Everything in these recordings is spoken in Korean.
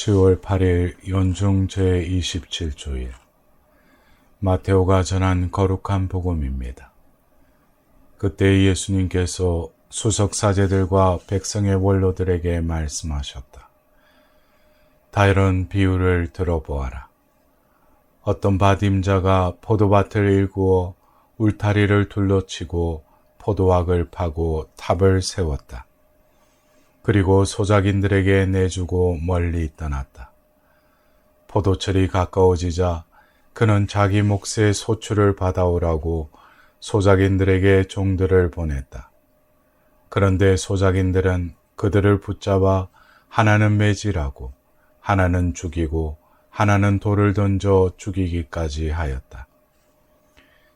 10월 8일 연중 제27주일 마테오가 전한 거룩한 복음입니다. 그때 예수님께서 수석 사제들과 백성의 원로들에게 말씀하셨다. 다 이런 비유를 들어보아라. 어떤 바딤자가 포도밭을 일구어 울타리를 둘러치고 포도학을 파고 탑을 세웠다. 그리고 소작인들에게 내주고 멀리 떠났다. 포도철이 가까워지자 그는 자기 몫의 소출을 받아오라고 소작인들에게 종들을 보냈다. 그런데 소작인들은 그들을 붙잡아 하나는 매질하고 하나는 죽이고 하나는 돌을 던져 죽이기까지 하였다.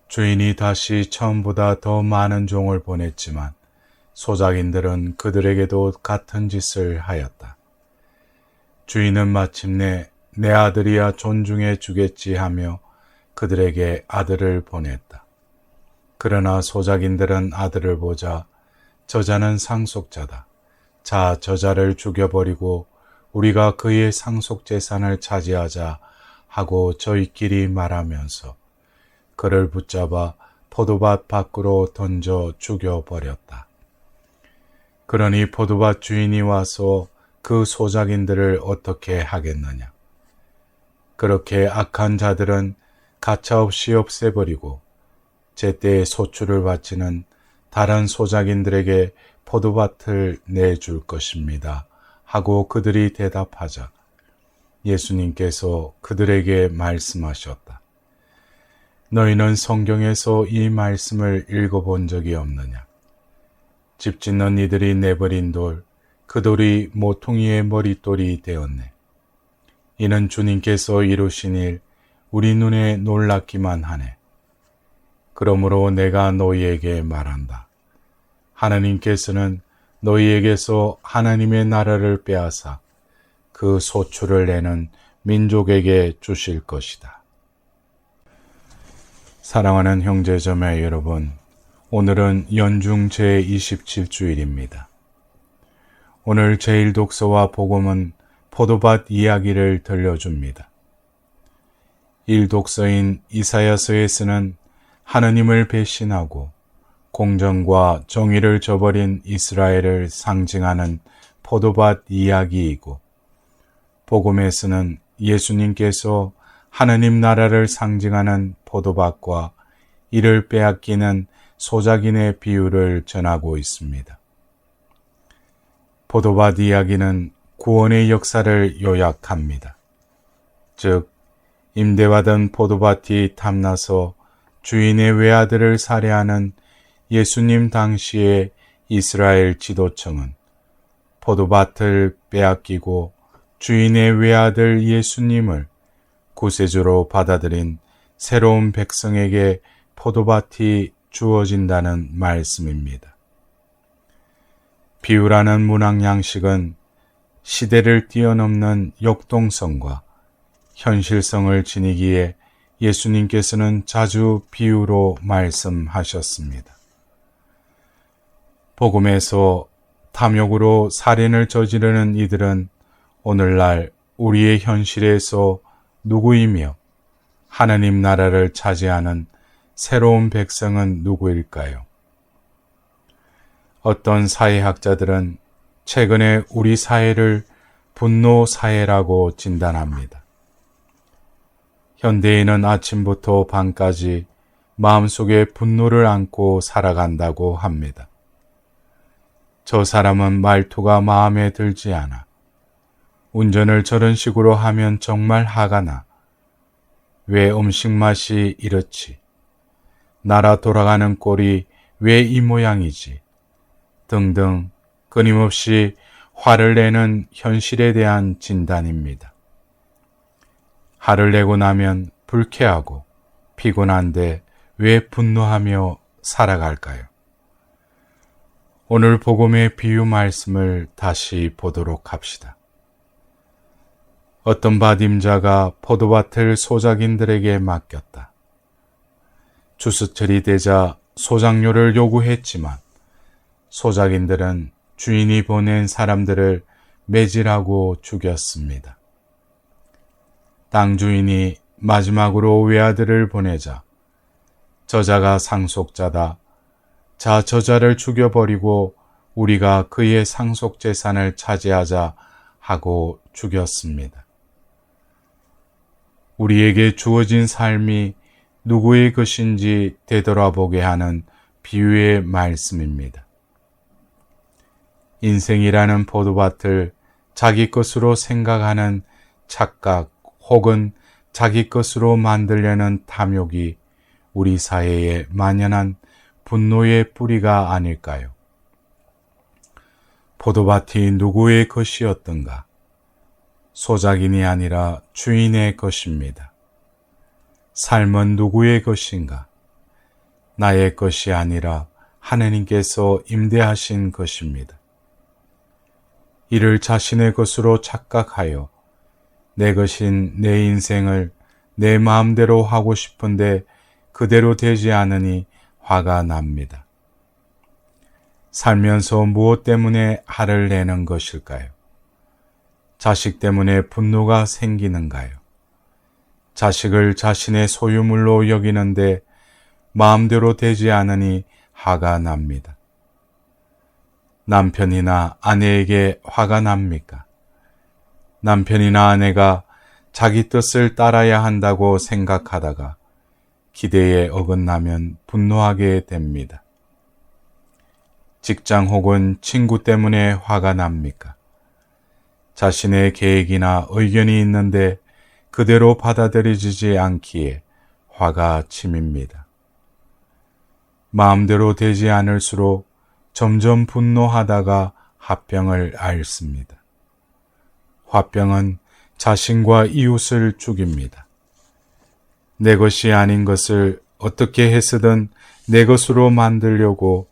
주인이 다시 처음보다 더 많은 종을 보냈지만 소작인들은 그들에게도 같은 짓을 하였다. 주인은 마침내 내 아들이야 존중해 주겠지 하며 그들에게 아들을 보냈다. 그러나 소작인들은 아들을 보자 저자는 상속자다. 자, 저자를 죽여버리고 우리가 그의 상속 재산을 차지하자 하고 저희끼리 말하면서 그를 붙잡아 포도밭 밖으로 던져 죽여버렸다. 그러니 포도밭 주인이 와서 그 소작인들을 어떻게 하겠느냐. 그렇게 악한 자들은 가차없이 없애버리고 제때에 소출을 바치는 다른 소작인들에게 포도밭을 내줄 것입니다. 하고 그들이 대답하자 예수님께서 그들에게 말씀하셨다. 너희는 성경에서 이 말씀을 읽어본 적이 없느냐? 집 짓는 이들이 내버린 돌, 그 돌이 모퉁이의 머릿돌이 되었네. 이는 주님께서 이루신 일, 우리 눈에 놀랍기만 하네. 그러므로 내가 너희에게 말한다. 하나님께서는 너희에게서 하나님의 나라를 빼앗아 그 소출을 내는 민족에게 주실 것이다. 사랑하는 형제자매 여러분, 오늘은 연중 제27주일입니다. 오늘 제1독서와 복음은 포도밭 이야기를 들려줍니다. 1독서인 이사야서에서는 하느님을 배신하고 공정과 정의를 저버린 이스라엘을 상징하는 포도밭 이야기이고 복음에서는 예수님께서 하느님 나라를 상징하는 포도밭과 이를 빼앗기는 소작인의 비유를 전하고 있습니다. 포도밭 이야기는 구원의 역사를 요약합니다. 즉, 임대받은 포도밭이 탐나서 주인의 외아들을 살해하는 예수님 당시의 이스라엘 지도청은 포도밭을 빼앗기고 주인의 외아들 예수님을 구세주로 받아들인 새로운 백성에게 포도밭이 주어진다는 말씀입니다. 비유라는 문학 양식은 시대를 뛰어넘는 역동성과 현실성을 지니기에 예수님께서는 자주 비유로 말씀하셨습니다. 복음에서 탐욕으로 살인을 저지르는 이들은 오늘날 우리의 현실에서 누구이며 하나님 나라를 차지하는 새로운 백성은 누구일까요? 어떤 사회학자들은 최근에 우리 사회를 분노 사회라고 진단합니다. 현대인은 아침부터 밤까지 마음속에 분노를 안고 살아간다고 합니다. 저 사람은 말투가 마음에 들지 않아. 운전을 저런 식으로 하면 정말 화가 나. 왜 음식 맛이 이렇지? 나라 돌아가는 꼴이 왜 이 모양이지? 등등 끊임없이 화를 내는 현실에 대한 진단입니다. 화를 내고 나면 불쾌하고 피곤한데 왜 분노하며 살아갈까요? 오늘 복음의 비유 말씀을 다시 보도록 합시다. 어떤 바딤자가 포도밭을 소작인들에게 맡겼다. 주스철이 되자 소작료를 요구했지만 소작인들은 주인이 보낸 사람들을 매질하고 죽였습니다. 땅 주인이 마지막으로 외아들을 보내자 저자가 상속자다. 자 저자를 죽여버리고 우리가 그의 상속 재산을 차지하자 하고 죽였습니다. 우리에게 주어진 삶이 누구의 것인지 되돌아보게 하는 비유의 말씀입니다. 인생이라는 포도밭을 자기 것으로 생각하는 착각 혹은 자기 것으로 만들려는 탐욕이 우리 사회에 만연한 분노의 뿌리가 아닐까요? 포도밭이 누구의 것이었던가? 소작인이 아니라 주인의 것입니다. 삶은 누구의 것인가? 나의 것이 아니라 하느님께서 임대하신 것입니다. 이를 자신의 것으로 착각하여 내 것인 내 인생을 내 마음대로 하고 싶은데 그대로 되지 않으니 화가 납니다. 살면서 무엇 때문에 화를 내는 것일까요? 자식 때문에 분노가 생기는가요? 자식을 자신의 소유물로 여기는데 마음대로 되지 않으니 화가 납니다. 남편이나 아내에게 화가 납니까? 남편이나 아내가 자기 뜻을 따라야 한다고 생각하다가 기대에 어긋나면 분노하게 됩니다. 직장 혹은 친구 때문에 화가 납니까? 자신의 계획이나 의견이 있는데 그대로 받아들여지지 않기에 화가 침입니다. 마음대로 되지 않을수록 점점 분노하다가 화병을 앓습니다. 화병은 자신과 이웃을 죽입니다. 내 것이 아닌 것을 어떻게 해서든 내 것으로 만들려고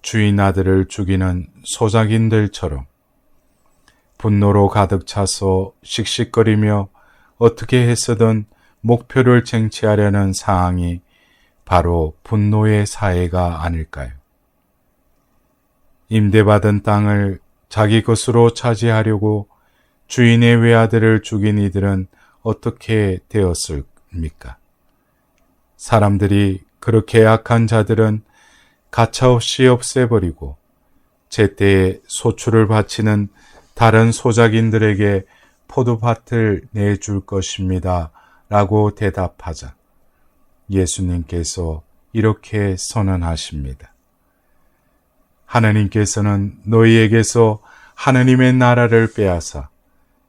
주인 아들을 죽이는 소작인들처럼 분노로 가득 차서 씩씩거리며 어떻게 해서든 목표를 쟁취하려는 상황이 바로 분노의 사회가 아닐까요? 임대받은 땅을 자기 것으로 차지하려고 주인의 외아들을 죽인 이들은 어떻게 되었습니까? 사람들이 그렇게 약한 자들은 가차없이 없애버리고 제때에 소출을 바치는 다른 소작인들에게 포도밭을 내줄 것입니다. 라고 대답하자 예수님께서 이렇게 선언하십니다. 하나님께서는 너희에게서 하나님의 나라를 빼앗아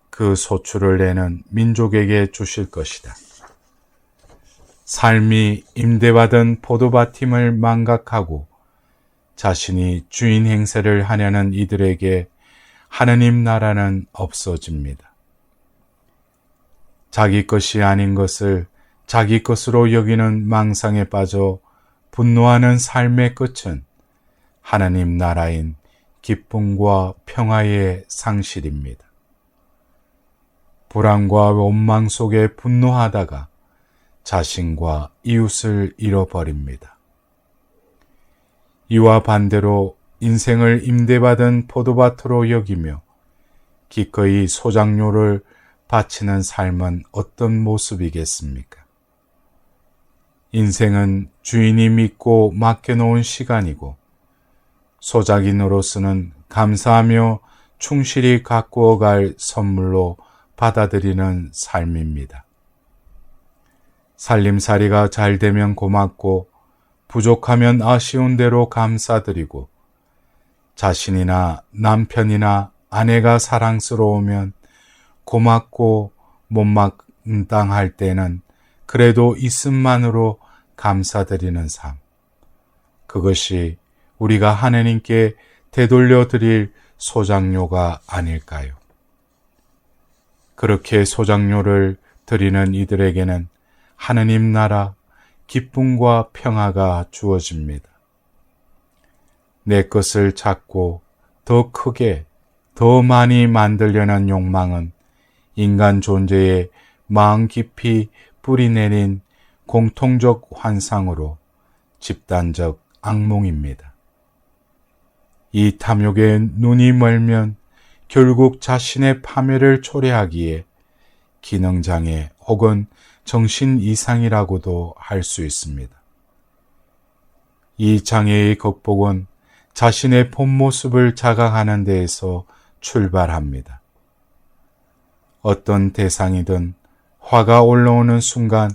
그 소출을 내는 민족에게 주실 것이다. 삶이 임대받은 포도밭임을 망각하고 자신이 주인 행세를 하려는 이들에게 하느님 나라는 없어집니다. 자기 것이 아닌 것을 자기 것으로 여기는 망상에 빠져 분노하는 삶의 끝은 하나님 나라인 기쁨과 평화의 상실입니다. 불안과 원망 속에 분노하다가 자신과 이웃을 잃어버립니다. 이와 반대로 인생을 임대받은 포도밭으로 여기며 기꺼이 소장료를 바치는 삶은 어떤 모습이겠습니까? 인생은 주인이 믿고 맡겨놓은 시간이고 소작인으로서는 감사하며 충실히 가꾸어 갈 선물로 받아들이는 삶입니다. 살림살이가 잘 되면 고맙고 부족하면 아쉬운 대로 감사드리고 자신이나 남편이나 아내가 사랑스러우면 고맙고 못마땅할 때는 그래도 있음만으로 감사드리는 삶. 그것이 우리가 하나님께 되돌려 드릴 소장료가 아닐까요? 그렇게 소장료를 드리는 이들에게는 하느님 나라 기쁨과 평화가 주어집니다. 내 것을 찾고 더 크게, 더 많이 만들려는 욕망은 인간 존재의 마음 깊이 뿌리내린 공통적 환상으로 집단적 악몽입니다. 이 탐욕에 눈이 멀면 결국 자신의 파멸을 초래하기에 기능장애 혹은 정신 이상이라고도 할 수 있습니다. 이 장애의 극복은 자신의 본 모습을 자각하는 데에서 출발합니다. 어떤 대상이든 화가 올라오는 순간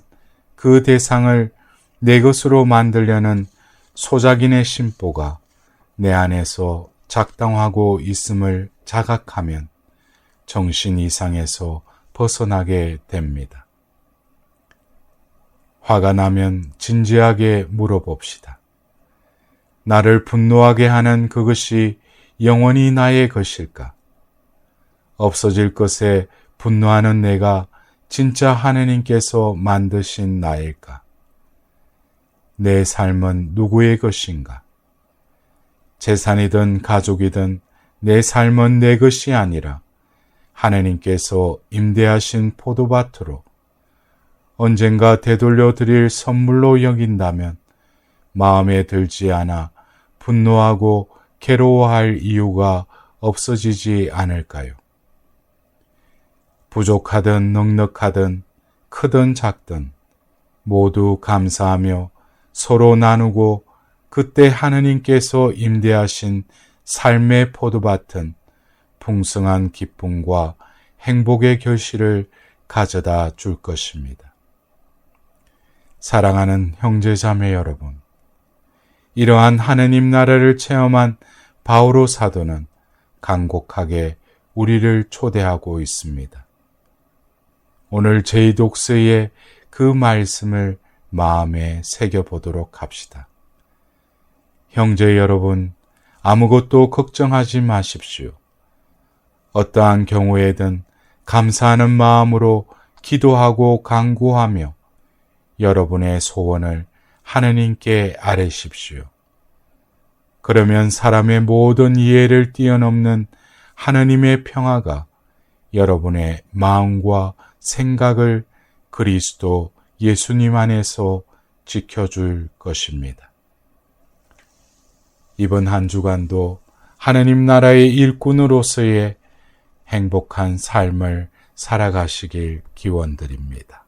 그 대상을 내 것으로 만들려는 소작인의 심보가 내 안에서 작당하고 있음을 자각하면 정신 이상에서 벗어나게 됩니다. 화가 나면 진지하게 물어봅시다. 나를 분노하게 하는 그것이 영원히 나의 것일까? 없어질 것에 분노하는 내가 진짜 하느님께서 만드신 나일까? 내 삶은 누구의 것인가? 재산이든 가족이든 내 삶은 내 것이 아니라 하느님께서 임대하신 포도밭으로 언젠가 되돌려 드릴 선물로 여긴다면 마음에 들지 않아 분노하고 괴로워할 이유가 없어지지 않을까요? 부족하든 넉넉하든 크든 작든 모두 감사하며 서로 나누고 그때 하느님께서 임대하신 삶의 포도밭은 풍성한 기쁨과 행복의 결실을 가져다 줄 것입니다. 사랑하는 형제자매 여러분, 이러한 하느님 나라를 체험한 바오로 사도는 간곡하게 우리를 초대하고 있습니다. 오늘 제 독서의 그 말씀을 마음에 새겨보도록 합시다. 형제 여러분, 아무것도 걱정하지 마십시오. 어떠한 경우에든 감사하는 마음으로 기도하고 간구하며 여러분의 소원을 하느님께 아뢰십시오. 그러면 사람의 모든 이해를 뛰어넘는 하느님의 평화가 여러분의 마음과 생각을 그리스도 예수님 안에서 지켜줄 것입니다. 이번 한 주간도 하느님 나라의 일꾼으로서의 행복한 삶을 살아가시길 기원드립니다.